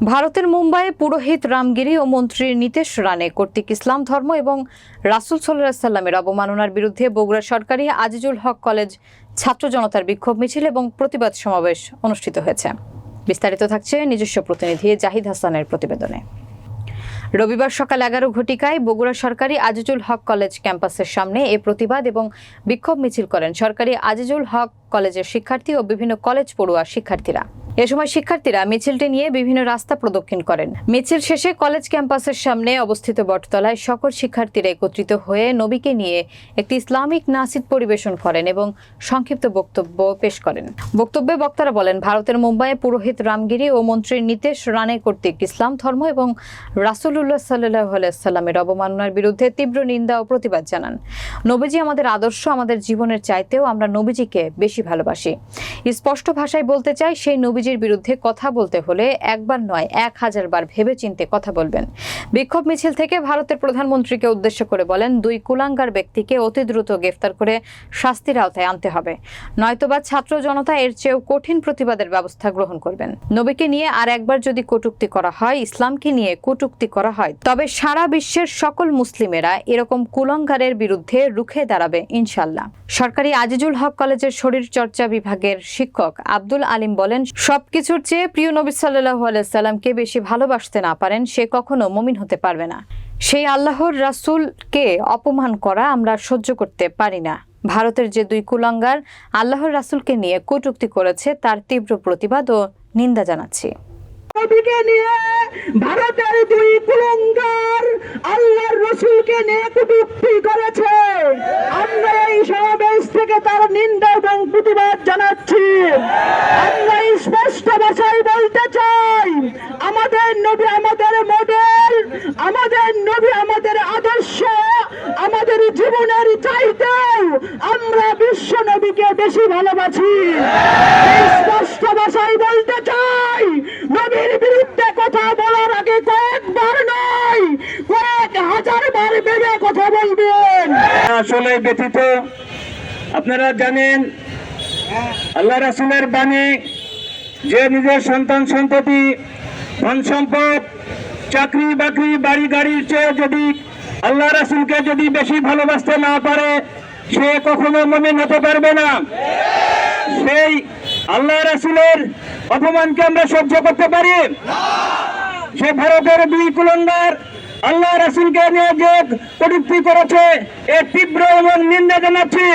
ভারতের মুম্বাইয়ে পুরোহিত রামগিরি ও মন্ত্রী নীতেশ রানে কর্তৃক ইসলাম ধর্ম এবং রাসুল সাল্লাহ সাল্লামের অবমাননার বিরুদ্ধে বগুড়া সরকারি আজিজুল হক কলেজ ছাত্র জনতার বিক্ষোভ মিছিল এবং প্রতিবাদ সমাবেশ অনুষ্ঠিত হয়েছে। বিস্তারিত থাকছে নিজস্ব প্রতিনিধি জাহিদ হাসানের প্রতিবেদনে। রবিবার সকাল এগারো ঘটিকায় বগুড়া সরকারি আজিজুল হক কলেজ ক্যাম্পাসের সামনে এ প্রতিবাদ এবং বিক্ষোভ মিছিল করেন সরকারি আজিজুল হক কলেজের শিক্ষার্থী ও বিভিন্ন কলেজ পড়ুয়া শিক্ষার্থীরা। এ সময় শিক্ষার্থীরা মিছিলটি নিয়ে বিভিন্ন রাস্তা প্রদক্ষিণ করেন। মিছিল শেষে কলেজ ক্যাম্পাসের সামনে অবস্থিত বটতলায় সকল শিক্ষার্থীরা একত্রিত হয়ে নবীকে নিয়ে একটি ইসলামিক নাসিদ পরিবেশন করেন এবং সংক্ষিপ্ত বক্তব্য পেশ করেন। বক্তব্যে বক্তারা বলেন, ভারতের মুম্বাইয়ে পুরোহিত রামগিরি ও মন্ত্রী নীতেশ রানে কর্তৃক ইসলাম ধর্ম এবং রাসুলুল্লাহ সাল্লাহ সাল্লামের অবমাননার বিরুদ্ধে তীব্র নিন্দা ও প্রতিবাদ জানান। নবীজি আমাদের আদর্শ, আমাদের জীবনের চাইতেও আমরা নবীজিকে বেশি ভালোবাসি। স্পষ্ট ভাষায় বলতে চাই, সেই নবীজির বিরুদ্ধে কথা বলতে হলে একবার নয়, এক হাজার বার ভেবে চিনতে কথা বলবেন। বিক্ষোভ মিছিল থেকে ভারতের প্রধানমন্ত্রীকে উদ্দেশ্য করে বলেন, দুই কুলাঙ্গার ব্যক্তিকে অতি দ্রুত গ্রেফতার করে শাস্তির আওতায় আনতে হবে। নয়তোবা ছাত্র জনতা এর চেয়েও কঠিন প্রতিবাদের ব্যবস্থা গ্রহণ করবেন। নবীকে নিয়ে আর একবার যদি কটূক্তি করা হয়, ইসলামকে নিয়ে কটূক্তি করা হয়, তবে সারা বিশ্বের সকল মুসলিমেরা এরকম কুলঙ্গারের বিরুদ্ধে রুখে দাঁড়াবে ইনশাল্লাহ। সরকারি আজিজুল হক কলেজের শরীর চর্চা বিভাগের শিক্ষক আব্দুল আলিম বলেন সবকিছুর চেয়ে প্রিয় নবী সাল্লাহ আলাইসাল্লামকে বেশি ভালোবাসতে না পারেন, সে কখনো মমিন হতে পারবে না। সেই আল্লাহর রাসূলকে অপমান করা আমরা সহ্য করতে পারি না। ভারতের যে দুই কুলাঙ্গার আল্লাহর রাসুলকে নিয়ে কটূক্তি করেছে, তার তীব্র প্রতিবাদ ও নিন্দা জানাচ্ছি। দুই কুলঙ্গার রসুলকে আমরা এই সমাবেশ থেকে তার নিন্দা এবং প্রতিবাদ জানাচ্ছি। চাই আমাদের নবী আমাদের মডেল। আমাদের নবী আমাদের আদর্শ। আমাদের জীবনের চাইতেও আমরা বিশ্ব নবীকে বেশি ভালোবাসি। স্পষ্ট ভাষায় বলতে চাই, নবীর বিরুদ্ধে কথা বলার আগে কয়েকবার নয়, কয়েক হাজার বার ভেবে কথা বলবেন। আসলে ব্যতীত আপনারা জানেন, আল্লাহ রাসুলের বাণী যে নিজের সন্তান সন্ততি, ধন সম্পদ, চাকরি বাকরি, বাড়ি গাড়ির চেয়ে যদি আল্লাহ রাসুলকে যদি বেশি ভালোবাসতে না পারে, সে কখনো মমিন হতে পারবে না। সেই আল্লাহ রাসুলের অপমানকে আমরা সহ্য করতে পারি। সে ভারতের দুই কুলন্দার আল্লাহ রাসুলকে নিয়ে যে কটূক্তি করেছে, এর তীব্র এবং নিন্দা জানাচ্ছি।